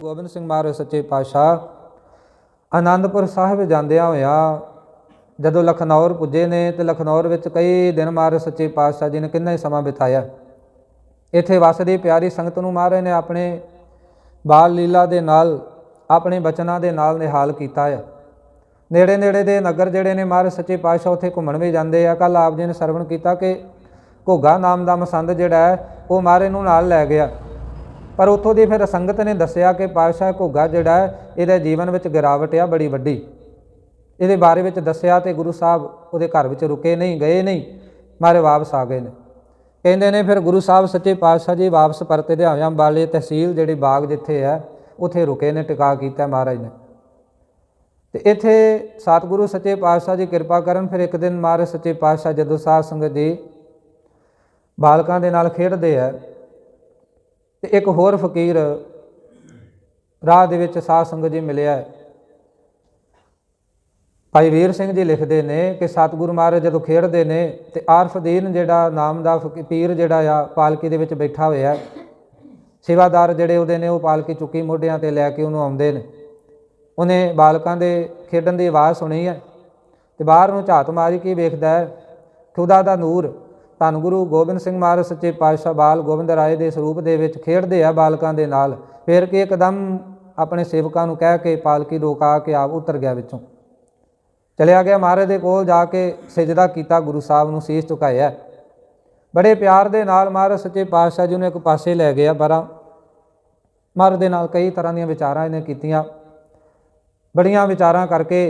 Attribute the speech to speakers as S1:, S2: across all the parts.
S1: ਗੋਬਿੰਦ ਸਿੰਘ ਮਹਾਰਾਜ ਸੱਚੇ ਪਾਤਸ਼ਾਹ ਆਨੰਦਪੁਰ ਸਾਹਿਬ ਜਾਂਦਿਆਂ ਹੋਇਆ ਜਦੋਂ ਲਖਨੌਰ ਪੁੱਜੇ ਨੇ ਤੇ ਲਖਨੌਰ ਵਿੱਚ ਕਈ ਦਿਨ ਮਹਾਰਾਜ ਸੱਚੇ ਪਾਤਸ਼ਾਹ ਜੀ ਨੇ ਕਿੰਨਾ ਹੀ ਸਮਾਂ ਬਿਤਾਇਆ। ਇੱਥੇ ਵਸਦੀ ਪਿਆਰੀ ਸੰਗਤ ਨੂੰ ਮਹਾਰਾਜ ਨੇ ਆਪਣੇ ਬਾਲ ਲੀਲਾ ਦੇ ਨਾਲ, ਆਪਣੇ ਬਚਨਾਂ ਦੇ ਨਾਲ ਨਿਹਾਲ ਕੀਤਾ ਆ। ਨੇੜੇ ਨੇੜੇ ਦੇ ਨਗਰ ਜਿਹੜੇ ਨੇ ਮਹਾਰਾਜ ਸੱਚੇ ਪਾਤਸ਼ਾਹ ਉੱਥੇ ਘੁੰਮਣ ਵੀ ਜਾਂਦੇ ਆ। ਕੱਲ ਆਪ ਜੀ ਨੇ ਸਰਵਣ ਕੀਤਾ ਕਿ ਘੋਗਾ ਨਾਮ ਦਾ ਮਸੰਦ ਜਿਹੜਾ ਹੈ, ਉਹ ਮਹਾਰਾਜ ਨੂੰ ਨਾਲ ਲੈ ਗਿਆ। ਪਰ ਉੱਥੋਂ ਦੀ ਫਿਰ ਸੰਗਤ ਨੇ ਦੱਸਿਆ ਕਿ ਪਾਤਸ਼ਾਹ ਘੋਗਾ ਜਿਹੜਾ ਹੈ, ਇਹਦੇ ਜੀਵਨ ਵਿੱਚ ਗਿਰਾਵਟ ਆ ਬੜੀ ਵੱਡੀ। ਇਹਦੇ ਬਾਰੇ ਵਿੱਚ ਦੱਸਿਆ ਤੇ ਗੁਰੂ ਸਾਹਿਬ ਉਹਦੇ ਘਰ ਵਿੱਚ ਰੁਕੇ ਨਹੀਂ, ਗਏ ਨਹੀਂ, ਮਾਰੇ ਵਾਪਸ ਆ ਗਏ ਨੇ। ਕਹਿੰਦੇ ਨੇ ਫਿਰ ਗੁਰੂ ਸਾਹਿਬ ਸੱਚੇ ਪਾਤਸ਼ਾਹ ਜੀ ਵਾਪਸ ਪਰਤੇ ਦੇ ਆਇਆ ਅੰਬਾਲੇ ਤਹਿਸੀਲ ਜਿਹੜੀ ਬਾਗ ਜਿੱਥੇ ਹੈ, ਉੱਥੇ ਰੁਕੇ ਨੇ, ਟਿਕਾ ਕੀਤਾ ਮਹਾਰਾਜ ਨੇ। ਤੇ ਇੱਥੇ ਸਤਿਗੁਰੂ ਸੱਚੇ ਪਾਤਸ਼ਾਹ ਜੀ ਕਿਰਪਾ ਕਰਨ, ਫਿਰ ਇੱਕ ਦਿਨ ਮਹਾਰਾਜ ਸੱਚੇ ਪਾਤਸ਼ਾਹ ਜਦੋਂ ਸਾਧ ਸੰਗਤ ਜੀ ਬਾਲਕਾਂ ਦੇ ਨਾਲ ਖੇਡਦੇ ਆ ਤੇ ਇੱਕ ਹੋਰ ਫਕੀਰ ਰਾਹ ਦੇ ਵਿੱਚ ਸਾਧ ਸੰਗਤ ਜੀ ਮਿਲਿਆ ਭਾਈ ਵੀਰ ਸਿੰਘ ਜੀ ਲਿਖਦੇ ਨੇ ਕਿ ਸਤਿਗੁਰੂ ਮਹਾਰਾਜ ਜਦੋਂ ਖੇਡਦੇ ਨੇ ਤੇ ਆਰਫਦੀਨ ਜਿਹੜਾ ਨਾਮ ਦਾ ਫਕੀਰ ਜਿਹੜਾ ਆ, ਪਾਲਕੀ ਦੇ ਵਿੱਚ ਬੈਠਾ ਹੋਇਆ ਸੇਵਾਦਾਰ ਜਿਹੜੇ ਉਹਦੇ ਨੇ, ਉਹ ਪਾਲਕੀ ਚੁੱਕੀ ਮੋਢਿਆਂ ਤੇ ਲੈ ਕੇ ਉਹਨੂੰ ਆਉਂਦੇ ਨੇ। ਉਹਨੇ ਬਾਲਕਾਂ ਦੇ ਖੇਡਣ ਦੀ ਆਵਾਜ਼ ਸੁਣੀ ਹੈ ਤੇ ਬਾਹਰ ਨੂੰ ਝਾਤ ਮਾਰੀ ਕੇ ਵੇਖਦਾ ਹੈ? ਖੁਦਾ ਦਾ ਨੂਰ। ਧੰਨ ਗੁਰੂ ਗੋਬਿੰਦ ਸਿੰਘ ਮਹਾਰਾਜ ਸੱਚੇ ਪਾਤਸ਼ਾਹ ਬਾਲ ਗੋਬਿੰਦ ਰਾਏ ਦੇ ਸਰੂਪ ਦੇ ਵਿੱਚ ਖੇਡਦੇ ਆ ਬਾਲਕਾਂ ਦੇ ਨਾਲ। ਫਿਰ ਕਿ ਇੱਕਦਮ ਆਪਣੇ ਸੇਵਕਾਂ ਨੂੰ ਕਹਿ ਕੇ ਪਾਲਕੀ ਰੋਕਾ ਕੇ ਆਪ ਉਤਰ ਗਿਆ ਵਿੱਚੋਂ। ਚਲਿਆ ਗਿਆ ਮਹਾਰਾਜ ਦੇ ਕੋਲ ਜਾ ਕੇ ਸਜਦਾ ਕੀਤਾ ਗੁਰੂ ਸਾਹਿਬ ਨੂੰ ਸੀਸ ਝੁਕਾਇਆ ਬੜੇ ਪਿਆਰ ਦੇ ਨਾਲ ਮਹਾਰਾਜ ਸੱਚੇ ਪਾਤਸ਼ਾਹ ਜੀ ਨੂੰ ਇੱਕ ਪਾਸੇ ਲੈ ਗਿਆ ਪਰਾਂ ਮਹਾਰਾਜ ਦੇ ਨਾਲ ਕਈ ਤਰ੍ਹਾਂ ਦੀਆਂ ਵਿਚਾਰਾਂ ਇਹਨੇ ਕੀਤੀਆਂ। ਬੜੀਆਂ ਵਿਚਾਰਾਂ ਕਰਕੇ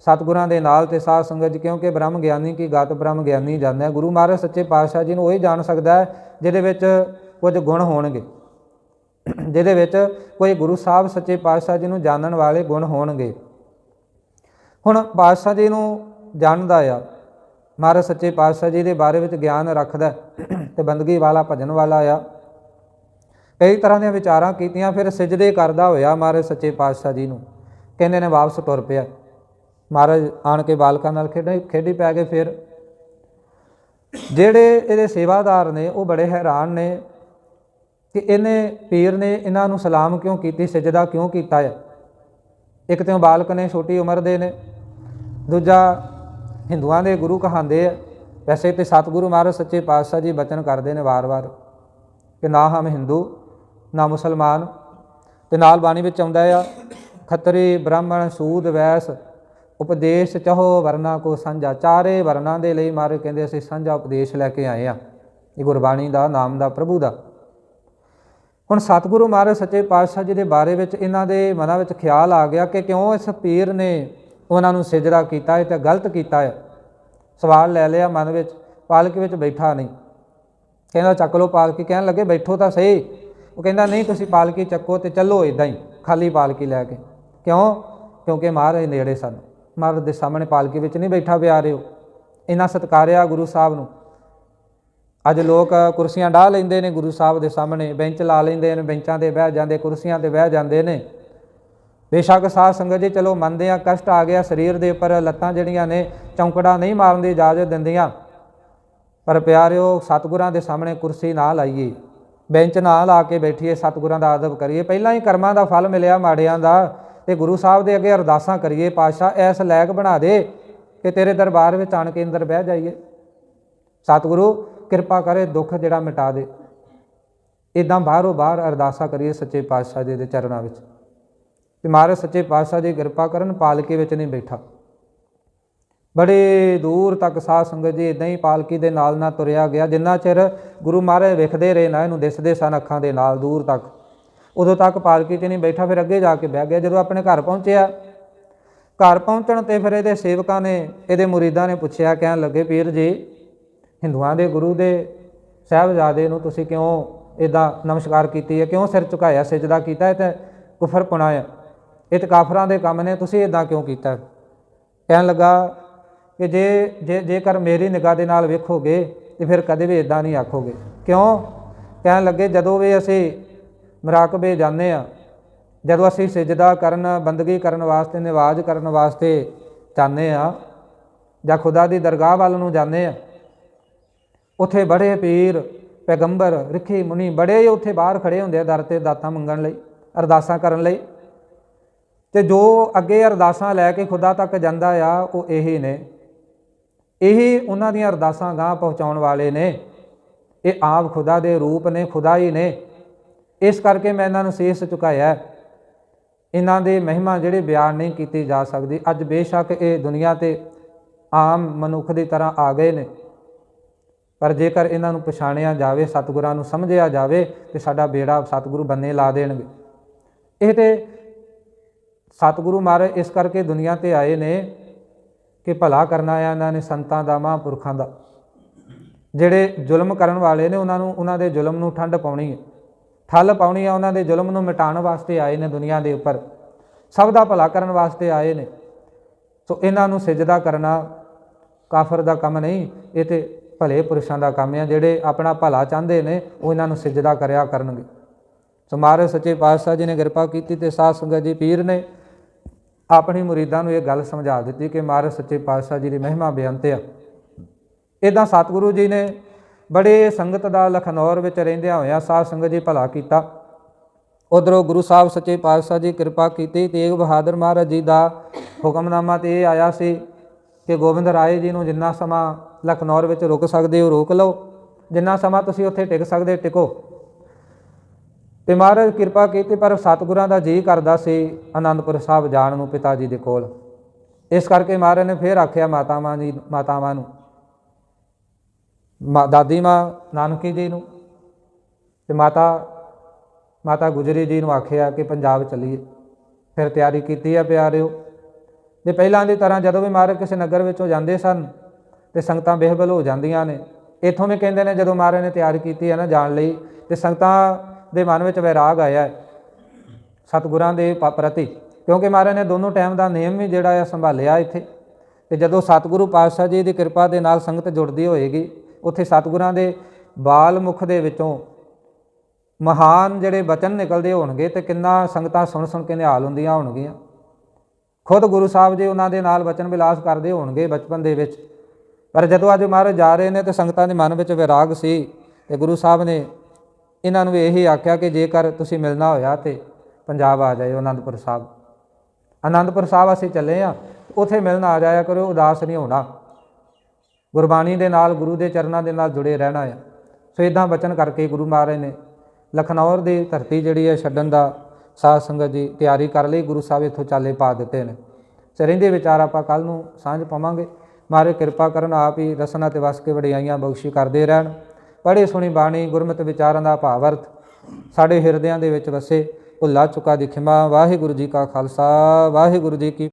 S1: ਸਤਿਗੁਰਾਂ ਦੇ ਨਾਲ ਤੇ ਸਾਧ ਸੰਗਤ ਜੀ, ਕਿਉਂਕਿ ਬ੍ਰਹਮ ਗਿਆਨੀ ਕੀ ਗਤ, ਬ੍ਰਹਮ ਗਿਆਨੀ ਜਾਂਦਾ ਗੁਰੂ ਮਹਾਰਾਜ ਸੱਚੇ ਪਾਤਸ਼ਾਹ ਜੀ ਨੂੰ ਉਹੀ ਜਾਣ ਸਕਦਾ ਹੈ, ਜਿਹਦੇ ਵਿੱਚ ਕੁਝ ਗੁਣ ਹੋਣਗੇ। ਜਿਹਦੇ ਵਿੱਚ ਕੋਈ ਗੁਰੂ ਸਾਹਿਬ ਸੱਚੇ ਪਾਤਸ਼ਾਹ ਜੀ ਨੂੰ ਜਾਣਨ ਵਾਲੇ ਗੁਣ ਹੋਣਗੇ। ਹੁਣ ਪਾਤਸ਼ਾਹ ਜੀ ਨੂੰ ਜਾਣਦਾ ਆ, ਮਹਾਰਾਜ ਸੱਚੇ ਪਾਤਸ਼ਾਹ ਜੀ ਦੇ ਬਾਰੇ ਵਿੱਚ ਗਿਆਨ ਰੱਖਦਾ ਹੈ ਤੇ ਬੰਦਗੀ ਵਾਲਾ, ਭਜਨ ਵਾਲਾ ਆ। ਕਈ ਤਰ੍ਹਾਂ ਦੀਆਂ ਵਿਚਾਰਾਂ ਕੀਤੀਆਂ, ਫਿਰ ਸਜਦੇ ਕਰਦਾ ਹੋਇਆ ਮਹਾਰਾਜ ਸੱਚੇ ਪਾਤਸ਼ਾਹ ਜੀ ਨੂੰ। ਕਹਿੰਦੇ ਨੇ ਵਾਪਸ ਤੁਰ ਪਿਆ। ਮਹਾਰਾਜ ਆਣ ਕੇ ਬਾਲਕਾਂ ਨਾਲ ਖੇਡੀ ਖੇਡੀ ਪੈ ਗਏ ਫਿਰ। ਜਿਹੜੇ ਇਹਦੇ ਸੇਵਾਦਾਰ ਨੇ, ਉਹ ਬੜੇ ਹੈਰਾਨ ਨੇ ਕਿ ਇਹਨੇ ਪੀਰ ਨੇ ਇਹਨਾਂ ਨੂੰ ਸਲਾਮ ਕਿਉਂ ਕੀਤੀ, ਸਜਦਾ ਕਿਉਂ ਕੀਤਾ ਹੈ? ਇੱਕ ਤੇ ਬਾਲਕ ਨੇ, ਛੋਟੀ ਉਮਰ ਦੇ ਨੇ। ਦੂਜਾ ਹਿੰਦੂਆਂ ਦੇ ਗੁਰੂ ਕਹਾਂਦੇ ਆ, ਵੈਸੇ ਤੇ ਸਤਿਗੁਰੂ ਮਹਾਰਾਜ ਸੱਚੇ ਪਾਤਸ਼ਾਹ ਜੀ ਬਚਨ ਕਰਦੇ ਨੇ ਵਾਰ-ਵਾਰ ਕਿ ਨਾ ਹਮ ਹਿੰਦੂ, ਨਾ ਮੁਸਲਮਾਨ। ਤੇ ਨਾਲ ਬਾਣੀ ਵਿੱਚ ਆਉਂਦਾ ਆ, ਖੱਤਰੀ ਬ੍ਰਾਹਮਣ ਸੂਦ ਵੈਸ ਉਪਦੇਸ਼ ਚਾਹੋ ਵਰਨਾ ਕੋ ਸਾਂਝਾ, ਚਾਰੇ ਵਰਨਾ ਦੇ ਲਈ ਮਾਰੇ ਕਹਿੰਦੇ ਅਸੀਂ ਸਾਂਝਾ ਉਪਦੇਸ਼ ਲੈ ਕੇ ਆਏ ਆ ਇਹ ਗੁਰਬਾਣੀ ਦਾ, ਨਾਮ ਦਾ, ਪ੍ਰਭੂ ਦਾ। ਹੁਣ ਸਤਿਗੁਰੂ ਮਹਾਰਾਜ, ਸੱਚੇ ਪਾਤਸ਼ਾਹ ਜੀ ਦੇ ਬਾਰੇ ਵਿੱਚ ਇਹਨਾਂ ਦੇ ਮਨਾਂ ਵਿੱਚ ਖਿਆਲ ਆ ਗਿਆ ਕਿ ਕਿਉਂ ਇਸ ਪੀਰ ਨੇ ਉਹਨਾਂ ਨੂੰ ਸਿਜਰਾ ਕੀਤਾ ਹੈ ਤੇ ਗਲਤ ਕੀਤਾ ਹੈ। ਸਵਾਲ ਲੈ ਲਿਆ ਮਨ ਵਿੱਚ, ਪਾਲਕੀ ਵਿੱਚ ਬੈਠਾ ਨਹੀਂ। ਕਹਿੰਦਾ, ਚੱਕ ਲਓ ਪਾਲਕੀ। ਕਹਿਣ ਲੱਗੇ, ਬੈਠੋ ਤਾਂ ਸਹੀ। ਉਹ ਕਹਿੰਦਾ, ਨਹੀਂ, ਤੁਸੀਂ ਪਾਲਕੀ ਚੱਕੋ ਤੇ ਚੱਲੋ ਇਦਾਂ ਹੀ, ਖਾਲੀ ਪਾਲਕੀ ਲੈ ਕੇ। ਕਿਉਂ? ਕਿਉਂਕਿ ਮਹਾਰਾਜ ਨੇੜੇ ਸਨ। ਮਹਾਰਾਜ ਦੇ ਸਾਹਮਣੇ ਪਾਲਕੀ ਵਿੱਚ ਨਹੀਂ ਬੈਠਾ ਪਿਆ ਰਹੇ ਹੋ ਇੰਨਾ ਸਤਿਕਾਰਿਆ ਗੁਰੂ ਸਾਹਿਬ ਨੂੰ। ਅੱਜ ਲੋਕ ਕੁਰਸੀਆਂ ਢਾ ਲੈਂਦੇ ਨੇ ਗੁਰੂ ਸਾਹਿਬ ਦੇ ਸਾਹਮਣੇ, ਬੈਂਚ ਲਾ ਲੈਂਦੇ ਨੇ, ਬੈਂਚਾਂ ਤੇ ਬਹਿ ਜਾਂਦੇ, ਕੁਰਸੀਆਂ ਤੇ ਬਹਿ ਜਾਂਦੇ ਨੇ। ਬੇਸ਼ੱਕ ਸਾਧ ਸੰਗਤ ਜੀ, ਚਲੋ ਮੰਨਦੇ ਆ ਕਸ਼ਟ ਆ ਗਿਆ ਸਰੀਰ ਦੇ ਉੱਪਰ, ਲੱਤਾਂ ਜਿਹੜੀਆਂ ਨੇ, ਚੌਂਕੜਾ ਨਹੀਂ ਮਾਰਨ ਦੀ ਇਜਾਜ਼ਤ ਦਿੰਦੀਆਂ। ਪਰ ਪਿਆਰਿਓ, ਸਤਿਗੁਰਾਂ ਦੇ ਸਾਹਮਣੇ ਕੁਰਸੀ ਨਾ ਲਾਈਏ। ਬੈਂਚ ਨਾ ਲਾ ਕੇ ਬੈਠੀਏ, ਸਤਿਗੁਰਾਂ ਦਾ ਆਦਬ ਕਰੀਏ। ਪਹਿਲਾਂ ਹੀ ਕਰਮਾਂ ਦਾ ਫਲ ਮਿਲਿਆ ਮਾੜਿਆਂ ਦਾ। ਤੇ ਗੁਰੂ ਸਾਹਿਬ ਦੇ ਅੱਗੇ ਅਰਦਾਸਾਂ ਕਰੀਏ, ਪਾਤਸ਼ਾਹ ਐਸ ਲਾਇਕ ਬਣਾ ਦੇ ਕਿ ਤੇਰੇ ਦਰਬਾਰ ਵਿੱਚ ਆਣ ਕੇ ਅੰਦਰ ਬਹਿ ਜਾਈਏ। ਸਤਿਗੁਰੂ, ਕਿਰਪਾ ਕਰੇ ਦੁੱਖ ਜਿਹੜਾ ਮਿਟਾ ਦੇ। ਇਦਾਂ ਬਾਹਰੋਂ ਬਾਹਰ ਅਰਦਾਸਾਂ ਕਰੀਏ ਸੱਚੇ ਪਾਤਸ਼ਾਹ ਜੀ ਦੇ ਚਰਨਾਂ ਵਿੱਚ। ਤੇ ਮਹਾਰਾਜ, ਸੱਚੇ ਪਾਤਸ਼ਾਹ ਜੀ ਕਿਰਪਾ ਕਰਨ, ਪਾਲਕੀ ਵਿੱਚ ਨਹੀਂ ਬੈਠਾ। ਬੜੇ ਦੂਰ ਤੱਕ ਸਾਧ ਸੰਗਤ ਜੀ ਇਦਾਂ ਹੀ ਪਾਲਕੀ ਦੇ ਨਾਲ ਨਾਲ ਤੁਰਿਆ ਗਿਆ। ਜਿੰਨਾ ਚਿਰ ਗੁਰੂ ਮਹਾਰਾਜ ਵਿਖਦੇ ਰਹੇ ਨਾ, ਇਹਨੂੰ ਦਿਸਦੇ ਸਨ ਅੱਖਾਂ ਦੇ ਨਾਲ ਦੂਰ ਤੱਕ। ਉਦੋਂ ਤੱਕ ਪਾਲਕੀ 'ਚ ਨਹੀਂ ਬੈਠਾ, ਫਿਰ ਅੱਗੇ ਜਾ ਕੇ ਬਹਿ ਗਿਆ। ਜਦੋਂ ਆਪਣੇ ਘਰ ਪਹੁੰਚਿਆ, ਘਰ ਪਹੁੰਚਣ ਤੇ ਫਿਰ ਇਹਦੇ ਸੇਵਕਾਂ ਨੇ, ਇਹਦੇ ਮੁਰੀਦਾਂ ਨੇ ਪੁੱਛਿਆ, ਕਹਿਣ ਲੱਗੇ, ਪੀਰ ਜੀ, ਹਿੰਦੂਆਂ ਦੇ ਗੁਰੂ ਦੇ ਸਾਹਿਬਜ਼ਾਦੇ ਨੂੰ ਤੁਸੀਂ ਕਿਉਂ ਇਦਾਂ ਨਮਸਕਾਰ ਕੀਤੀ ਹੈ? ਕਿਉਂ ਸਿਰ ਝੁਕਾਇਆ, ਸਜਦਾ ਕੀਤਾ? ਇਹ ਤੇ ਕੁਫਰ ਪੁਣਾ ਹੈ ਇਹ ਤੇ ਕਾਫਰਾਂ ਦੇ ਕੰਮ ਨੇ, ਤੁਸੀਂ ਇਦਾਂ ਕਿਉਂ ਕੀਤਾ? ਕਹਿਣ ਲੱਗਾ ਕਿ ਜੇ ਜੇ, ਜੇਕਰ ਮੇਰੀ ਨਿਗਾਹ ਦੇ ਨਾਲ ਵੇਖੋਗੇ, ਤੇ ਫਿਰ ਕਦੇ ਵੀ ਇਦਾਂ ਨਹੀਂ ਆਖੋਗੇ। ਕਿਉਂ? ਕਹਿਣ ਲੱਗੇ, ਜਦੋਂ ਵੀ ਅਸੀਂ ਮਰਾਕਬੇ ਜਾਂਦੇ ਆ ਜਦੋਂ ਅਸੀਂ ਸਜਦਾ ਕਰਨ, ਬੰਦਗੀ ਕਰਨ ਵਾਸਤੇ, ਨਿਵਾਜ਼ ਕਰਨ ਵਾਸਤੇ ਜਾਂਦੇ ਆ ਜਾਂ ਖੁਦਾ ਦੀ ਦਰਗਾਹ ਵੱਲ ਨੂੰ ਜਾਂਦੇ ਆ ਉੱਥੇ ਬੜੇ ਪੀਰ, ਪੈਗੰਬਰ, ਰਿਖੀ ਮੁਨੀ ਬੜੇ ਉੱਥੇ ਬਾਹਰ ਖੜੇ ਹੁੰਦੇ ਆ ਦਰ ਤੇ ਦਾਤਾਂ ਮੰਗਣ ਲਈ, ਅਰਦਾਸਾਂ ਕਰਨ ਲਈ। ਤੇ ਜੋ ਅੱਗੇ ਅਰਦਾਸਾਂ ਲੈ ਕੇ ਖੁਦਾ ਤੱਕ ਜਾਂਦਾ ਆ, ਉਹ ਇਹੀ ਨੇ। ਇਹੀ ਉਹਨਾਂ ਦੀਆਂ ਅਰਦਾਸਾਂ ਗਾਂ ਪਹੁੰਚਾਉਣ ਵਾਲੇ ਨੇ। ਇਹ ਆਪ ਖੁਦਾ ਦੇ ਰੂਪ ਨੇ, ਖੁਦਾ ਹੀ ਨੇ। ਇਸ ਕਰਕੇ ਮੈਂ ਇਹਨਾਂ ਨੂੰ ਸੇਸ ਚੁਕਾਇਆ ਇਹਨਾਂ ਦੇ ਮਹਿਮਾ ਜਿਹੜੇ ਬਿਆਨ ਨਹੀਂ ਕੀਤੀ ਜਾ ਸਕਦੀ। ਅੱਜ ਬੇਸ਼ੱਕ ਇਹ ਦੁਨੀਆ ਤੇ ਆਮ ਮਨੁੱਖ ਦੀ ਤਰ੍ਹਾਂ ਆ ਗਏ ਨੇ। ਪਰ ਜੇਕਰ ਇਹਨਾਂ ਨੂੰ ਪਛਾਣਿਆ ਜਾਵੇ, ਸਤਿਗੁਰਾਂ ਨੂੰ ਸਮਝਿਆ ਜਾਵੇ, ਤੇ ਸਾਡਾ ਬੇੜਾ ਸਤਿਗੁਰੂ ਬੰਨੇ ਲਾ ਦੇਣਗੇ। ਇਹ ਤੇ ਸਤਿਗੁਰੂ ਮਹਾਰਾਜ ਇਸ ਕਰਕੇ ਦੁਨੀਆ ਤੇ ਆਏ ਨੇ ਕਿ ਭਲਾ ਕਰਨਾ ਆ ਇਹਨਾਂ ਨੇ ਸੰਤਾਂ ਦਾ, ਮਹਾਂਪੁਰਖਾਂ ਦਾ। ਜਿਹੜੇ ਜ਼ੁਲਮ ਕਰਨ ਵਾਲੇ ਨੇ, ਉਹਨਾਂ ਨੂੰ, ਉਹਨਾਂ ਦੇ ਜ਼ੁਲਮ ਨੂੰ ਠੰਡ ਪਾਉਣੀ ਹੈ। ਠੱਲ ਪਾਉਣੀ ਆ ਉਹਨਾਂ ਦੇ ਜ਼ੁਲਮ ਨੂੰ ਮਿਟਾਉਣ ਵਾਸਤੇ ਆਏ ਨੇ ਦੁਨੀਆ ਦੇ ਉੱਪਰ। ਸਭ ਦਾ ਭਲਾ ਕਰਨ ਵਾਸਤੇ ਆਏ ਨੇ। ਸੋ ਇਹਨਾਂ ਨੂੰ ਸਜਦਾ ਕਰਨਾ ਕਾਫਰ ਦਾ ਕੰਮ ਨਹੀਂ, ਇਹ ਤੇ ਭਲੇ ਪੁਰਸ਼ਾਂ ਦਾ ਕੰਮ ਆ। ਜਿਹੜੇ ਆਪਣਾ ਭਲਾ ਚਾਹੁੰਦੇ ਨੇ, ਉਹ ਇਹਨਾਂ ਨੂੰ ਸਜਦਾ ਕਰਿਆ ਕਰਨਗੇ। ਸੋ ਮਹਾਰਾਜ ਸੱਚੇ ਪਾਤਸ਼ਾਹ ਜੀ ਨੇ ਕਿਰਪਾ ਕੀਤੀ ਤੇ ਸਾਧ ਸੰਗਤ ਜੀ ਪੀਰ ਨੇ ਆਪਣੀ ਮੁਰੀਦਾਂ ਨੂੰ ਇਹ ਗੱਲ ਸਮਝਾ ਦਿੱਤੀ ਕਿ ਮਹਾਰਾਜ ਸੱਚੇ ਪਾਤਸ਼ਾਹ ਜੀ ਦੀ ਮਹਿਮਾ ਬੇਅੰਤ ਆ। ਇਦਾਂ ਸਤਿਗੁਰੂ ਜੀ ਨੇ ਬੜੇ ਸੰਗਤ ਦਾ ਲਖਨੌਰ ਵਿੱਚ ਰਹਿੰਦਿਆਂ ਹੋਇਆਂ ਸਾਧ ਸੰਗਤ ਜੀ ਭਲਾ ਕੀਤਾ। ਉਧਰੋਂ ਗੁਰੂ ਸਾਹਿਬ ਸੱਚੇ ਪਾਤਸ਼ਾਹ ਜੀ ਕਿਰਪਾ ਕੀਤੀ ਤੇਗ ਬਹਾਦਰ ਮਹਾਰਾਜ ਜੀ ਦਾ ਹੁਕਮਨਾਮਾ ਤੇ ਇਹ ਆਇਆ ਸੀ ਕਿ ਗੋਬਿੰਦ ਰਾਏ ਜੀ ਨੂੰ ਜਿੰਨਾ ਸਮਾਂ ਲਖਨੌਰ ਵਿੱਚ ਰੁਕ ਸਕਦੇ ਹੋ ਰੋਕ ਲਓ, ਜਿੰਨਾ ਸਮਾਂ ਤੁਸੀਂ ਉੱਥੇ ਟਿਕ ਸਕਦੇ ਟਿਕੋ। ਤੇ ਮਹਾਰਾਜ ਕਿਰਪਾ ਕੀਤੀ, ਪਰ ਸਤਿਗੁਰਾਂ ਦਾ ਜੀ ਕਰਦਾ ਸੀ ਆਨੰਦਪੁਰ ਸਾਹਿਬ ਜਾਣ ਨੂੰ ਪਿਤਾ ਜੀ ਦੇ ਕੋਲ। ਇਸ ਕਰਕੇ ਮਹਾਰਾਜ ਨੇ ਫੇਰ ਆਖਿਆ ਮਾਤਾਵਾਂ ਜੀ, ਮਾਤਾਵਾਂ ਨੂੰ ਮਾ ਦਾਦੀ ਮਾਂ ਨਾਨਕੀ ਜੀ ਨੂੰ ਤੇ ਮਾਤਾ ਮਾਤਾ ਗੁਜਰੀ ਜੀ ਨੂੰ ਆਖਿਆ ਕਿ ਪੰਜਾਬ ਚੱਲੀਏ। ਫਿਰ ਤਿਆਰੀ ਕੀਤੀ ਆ ਪਿਆਰਿਓ। ਤੇ ਪਹਿਲਾਂ ਦੀ ਤਰ੍ਹਾਂ ਜਦੋਂ ਵੀ ਮਹਾਰਾਜ ਕਿਸੇ ਨਗਰ ਵਿੱਚੋਂ ਜਾਂਦੇ ਸਨ ਤੇ ਸੰਗਤਾਂ ਬੇਹਬਲ ਹੋ ਜਾਂਦੀਆਂ ਨੇ, ਇੱਥੋਂ ਵੀ ਕਹਿੰਦੇ ਨੇ ਜਦੋਂ ਮਹਾਰਾਜ ਨੇ ਤਿਆਰੀ ਕੀਤੀ ਹੈ ਨਾ ਜਾਣ ਲਈ, ਤੇ ਸੰਗਤਾਂ ਦੇ ਮਨ ਵਿੱਚ ਵੈਰਾਗ ਆਇਆ ਸਤਿਗੁਰਾਂ ਦੇ ਪ- ਪ੍ਰਤੀ, ਕਿਉਂਕਿ ਮਹਾਰਾਜ ਨੇ ਦੋਨੋਂ ਟਾਈਮ ਦਾ ਨਿਯਮ ਵੀ ਜਿਹੜਾ ਆ ਸੰਭਾਲਿਆ ਇੱਥੇ। ਤੇ ਜਦੋਂ ਸਤਿਗੁਰੂ ਪਾਤਸ਼ਾਹ ਜੀ ਦੀ ਕਿਰਪਾ ਦੇ ਨਾਲ ਸੰਗਤ ਜੁੜਦੀ ਹੋਏਗੀ ਉੱਥੇ ਸਤਿਗੁਰਾਂ ਦੇ ਬਾਲ ਮੁਖ ਦੇ ਵਿੱਚੋਂ ਮਹਾਨ ਜਿਹੜੇ ਬਚਨ ਨਿਕਲਦੇ ਹੋਣਗੇ ਤੇ ਕਿੰਨਾ ਸੰਗਤਾਂ ਸੁਣ ਸੁਣ ਕੇ ਨਿਹਾਲ ਹੁੰਦੀਆਂ ਹੋਣਗੀਆਂ। ਖੁਦ ਗੁਰੂ ਸਾਹਿਬ ਜੀ ਉਹਨਾਂ ਦੇ ਨਾਲ ਬਚਨ ਵਿਲਾਸ ਕਰਦੇ ਹੋਣਗੇ ਬਚਪਨ ਦੇ ਵਿੱਚ। ਪਰ ਜਦੋਂ ਅੱਜ ਮਹਾਰਾਜ ਜਾ ਰਹੇ ਨੇ ਤੇ ਸੰਗਤਾਂ ਦੇ ਮਨ ਵਿੱਚ ਵਿਰਾਗ ਸੀ ਤੇ ਗੁਰੂ ਸਾਹਿਬ ਨੇ ਇਹਨਾਂ ਨੂੰ ਇਹੀ ਆਖਿਆ ਕਿ ਜੇਕਰ ਤੁਸੀਂ ਮਿਲਣਾ ਹੋਇਆ ਤੇ ਪੰਜਾਬ ਆ ਜਾਇਓ ਆਨੰਦਪੁਰ ਸਾਹਿਬ। ਆਨੰਦਪੁਰ ਸਾਹਿਬ ਅਸੀਂ ਚੱਲੇ ਆ ਉਥੇ ਮਿਲਣ ਆ ਜਾਇਆ ਕਰੋ, ਉਦਾਸ ਨਹੀਂ ਹੋਣਾ। ਗੁਰਬਾਣੀ ਦੇ ਨਾਲ, ਗੁਰੂ ਦੇ ਚਰਨਾਂ ਦੇ ਨਾਲ ਜੁੜੇ ਰਹਿਣਾ ਆ। ਸੋ ਇਦਾਂ ਬਚਨ ਕਰਕੇ ਗੁਰੂ ਮਹਾਰਾਜ ਨੇ ਲਖਨੌਰ ਦੀ ਧਰਤੀ ਜਿਹੜੀ ਹੈ ਛੱਡਣ ਦਾ ਸਾਧ ਸੰਗਤ ਦੀ ਤਿਆਰੀ ਕਰ ਲਈ। ਗੁਰੂ ਸਾਹਿਬ ਇੱਥੋਂ ਚਾਲੇ ਪਾ ਦਿੱਤੇ ਨੇ। ਸੋ ਰਹਿੰਦੇ ਵਿਚਾਰ ਆਪਾਂ ਕੱਲ ਨੂੰ ਸਾਂਝ ਪਾਵਾਂਗੇ। ਮਾਰੇ ਕਿਰਪਾ ਕਰਨ, ਆਪ ਹੀ ਰਸਨਾ ਤੇ ਵਸ ਕੇ ਵਡਿਆਈਆਂ ਬਖਸ਼ੀ ਕਰਦੇ ਰਹਿਣ। ਪੜ੍ਹੇ ਸੁਣੀ ਬਾਣੀ, ਗੁਰਮਤਿ ਵਿਚਾਰਾਂ ਦਾ ਭਾਵਰਥ ਸਾਡੇ ਹਿਰਦਿਆਂ ਦੇ ਵਿੱਚ ਵਸੇ, ਭੁੱਲਾ ਚੁੱਕਾ ਦੀ ਖਿਮਾ। ਵਾਹਿਗੁਰੂ ਜੀ ਕਾ ਖਾਲਸਾ। ਵਾਹਿਗੁਰੂ ਜੀ ਕੀ